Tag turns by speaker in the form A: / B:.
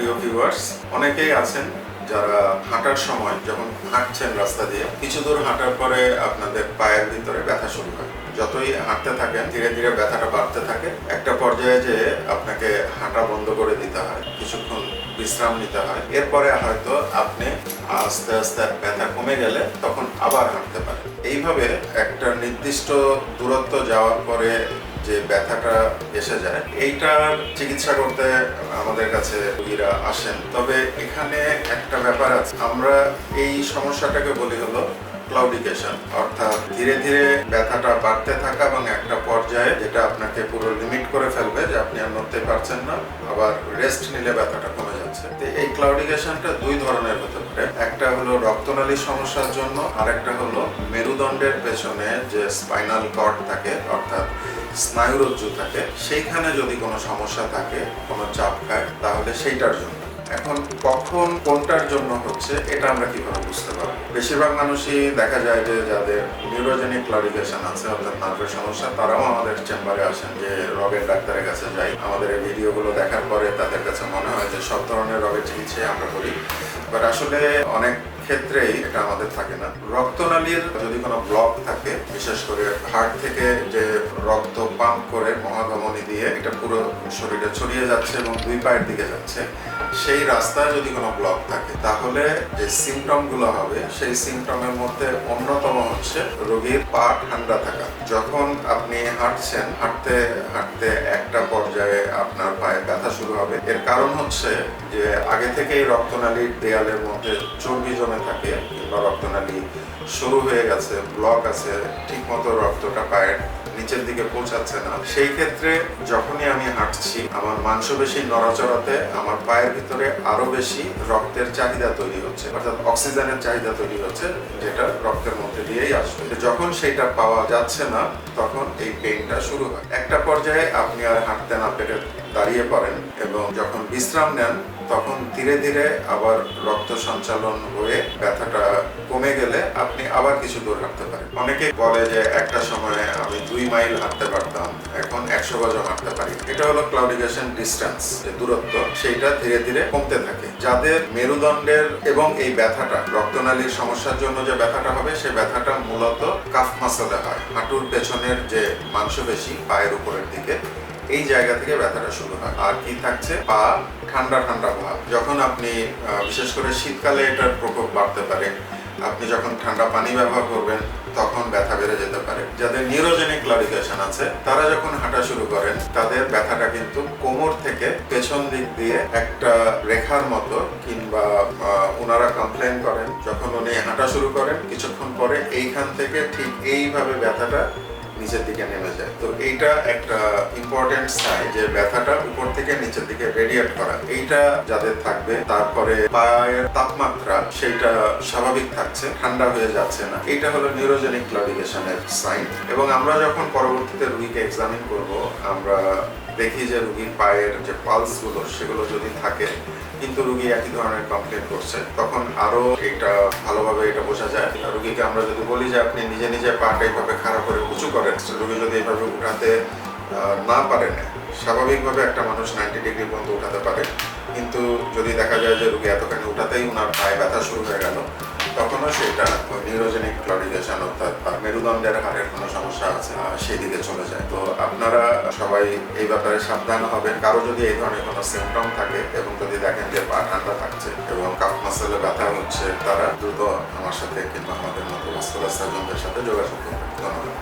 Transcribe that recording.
A: প্রিয় ভিউয়ার্স অনেকেই আছেন যারা হাঁটার সময় যখন হাঁটছেন রাস্তা দিয়ে, কিছু দূর হাঁটার পরে আপনাদের পায়ের ভিতরে ব্যথা শুরু যতই হাঁটতে থাকেন, ধীরে ধীরে ব্যথাটা বাড়তে থাকে। একটা পর্যায়ে যে আপনাকে হাঁটা বন্ধ করে দিতে হয়, কিছুক্ষণ বিশ্রাম নিতে হয়। এরপরে হয়তো আপনি আস্তে আস্তে ব্যথা কমে গেলে তখন আবার হাঁটতে পারেন। এইভাবে একটা নির্দিষ্ট দূরত্ব যাওয়ার পরে যে ব্যথাটা এসে যায় এইটার চিকিৎসা করতে আমাদের কাছে রোগীরা আসেন। তবে এখানে একটা ব্যাপার আছে। আমরা এই সমস্যাটাকে বলি হলো ক্লাউডিকেশন অর্থাৎ ধীরে ধীরে ব্যথাটা বাড়তে থাকা এবং একটা পর্যায়ে যেটা আপনাকে পুরো লিমিট করে ফেলবে যে আপনি আর নড়তে পারছেন না, আবার রেস্ট নিলে ব্যথাটা কমে যাচ্ছে। তো এই ক্লাউডিকেশনটা দুই ধরনের হতে পারে। একটা হলো রক্তনালীর সমস্যার জন্য, আরেকটা হলো মেরুদণ্ডের পেছনে যে স্পাইনাল কর্ড থাকে, অর্থাৎ স্নায়ুরজ্জু থাকে, সেইখানে যদি কোনো সমস্যা থাকে, কোনো চাপ খায়, তাহলে সেইটার জন্য। এখন কখন কোনটার জন্য হচ্ছে, এটা আমরা কীভাবে বুঝতে পারব? বেশিরভাগ মানুষই দেখা যায় যে যাদের নিউরোজেনিক ক্লারিফিকেশন আছে, অর্থাৎ নার্ভের সমস্যা, তারাও আমাদের চেম্বারে আসেন যে রোগের ডাক্তারের কাছে যাই। আমাদের এই ভিডিওগুলো দেখার পরে তাদের কাছে মনে হয় যে সব ধরনের রোগের চিকিৎসাই আমরা করি। বাট আসলে অনেক ক্ষেত্রেই এটা আমাদের থাকে না। রক্তনালীর যদি কোনো ব্লক থাকে, বিশেষ করে হার্ট থেকে যে রক্ত পাম্প করে মহাধমনী দিয়ে এটা পুরো শরীরে ছড়িয়ে যাচ্ছে এবং দুই পায়ের দিকে যাচ্ছে, সেই রাস্তায় যদি কোনো ব্লক থাকে, তাহলে যে সিমটমগুলো হবে, সেই সিমটমের মধ্যে অন্যতম হচ্ছে রোগীর পা ঠান্ডা থাকা। যখন আপনি হাঁটছেন, হাঁটতে এর কারণ হচ্ছে যে আগে থেকেই রক্তনালীর দেয়ালের মধ্যে চর্বি জমে থাকে, কিংবা রক্তনালী শুরু হয়ে গেছে ব্লক আছে, ঠিকমতো রক্তটা পায়ের নিচের দিকে পৌঁছাচ্ছে না। সেই ক্ষেত্রে যখনই আমি হাঁটছি, আমার মাংসপেশি নড়াচড়াতে আমার পায়ের ভিতরে আরও বেশি রক্তের চাহিদা তৈরি হচ্ছে, অর্থাৎ অক্সিজেনের চাহিদা তৈরি হচ্ছে, যেটা রক্তের মধ্যে দিয়েই আসবে। যখন সেটা পাওয়া যাচ্ছে না, তখন এই পেইনটা শুরু হয়। একটা পর্যায়ে আপনি আর হাঁটতে না পেরে দাঁড়িয়ে পড়েন এবং যখন বিশ্রাম নেন, তখন ধীরে ধীরে আবার রক্ত সঞ্চালন হয়ে ব্যথাটা কমে গেলে আপনি আবার কিছু দূর হাঁটতে পারেন। অনেকে বলে যে একটা সময়ে আমি দুই মাইল হাঁটতে পারতাম, এখন একশো গজও হাঁটতে পারি। এটা হলো ক্লাউডিকেশন ডিস্টেন্স যে দূরত্ব, সেইটা ধীরে ধীরে কমতে থাকে। যাদের মেরুদণ্ডের এবং এই ব্যথাটা, রক্তনালীর সমস্যার জন্য যে ব্যথাটা হবে, সে ব্যথাটা মূলত কাফ মাসলে হয়। হাঁটুর পেছনের যে মাংসপেশি, পায়ের উপরের দিকে এই জায়গা থেকে ব্যথাটা শুরু হয়। আর কি থাকছে? পা ঠান্ডা ঠান্ডা ভাব। যখন আপনি বিশেষ করে শীতকালে এটার প্রকোপ বাড়তে পারে, আপনি যখন ঠান্ডা পানি ব্যবহার করবেন, তখন ব্যথা বেড়ে যেতে পারে। যাদের নিউরোজেনিক ক্লারিফিকেশন আছে, তারা যখন হাঁটা শুরু করেন, তাদের ব্যথাটা কিন্তু কোমর থেকে পেছন দিক দিয়ে একটা রেখার মতো কিংবা ওনারা কমপ্লেন করেন, যখন উনি হাঁটা শুরু করেন, কিছুক্ষণ পরে এইখান থেকে ঠিক এইভাবে ব্যথাটা নিচের দিকে নেমে যায়। তো এইটা একটা ইম্পর্টেন্ট সাইন যে ব্যথাটা উপর থেকে নিচের দিকে রেডিয়েট করা। এইটা যাদের থাকবে, তারপরে পায়ের তাপমাত্রা, সেইটা স্বাভাবিক থাকছে, ঠান্ডা হয়ে যাচ্ছে না। এইটা হলো নিউরোজেনিক ক্লাউডিকেশনের সাইন এবং আমরা যখন পরবর্তীতে রুগীকে এক্সামিন করব, আমরা দেখি যে রুগীর পায়ের যে পালসগুলো সেগুলো যদি থাকে, কিন্তু রুগী একই ধরনের কমপ্লেন করছে। তখন আরও এটা ভালোভাবে এটা বোঝা যায়। রুগীকে আমরা যদি বলি যে আপনি নিজে নিজে পাটা এইভাবে খারাপ করে উঁচু করেন, রুগী যদি এইভাবে উঠাতে না পারেন, স্বাভাবিকভাবে একটা মানুষ নাইনটি ডিগ্রি পর্যন্ত উঠাতে পারে। কিন্তু যদি দেখা যায় যে রুগী এতখানি উঠাতেই ওনার পায়ে ব্যথা শুরু হয়ে গেল তখনও সেটা নিউরোজেনিক ক্লরিগেশন অর্থাৎ মেরুদণ্ডের হাড়ের কোনো সমস্যা আছে সেদিকে চলে যায়। তো আপনারা সবাই এই ব্যাপারে সাবধান হবেন। কারও যদি এই ধরনের কোনো সিমটম থাকে এবং যদি দেখেন যে পা ঠান্ডা থাকছে এবং কাপ মাসেলে ব্যথা হচ্ছে, তারা দ্রুত আমার সাথে কিংবা আমাদের মতো মাস্কুলার সার্জনদের সাথে যোগাযোগ করবেন। ধন্যবাদ।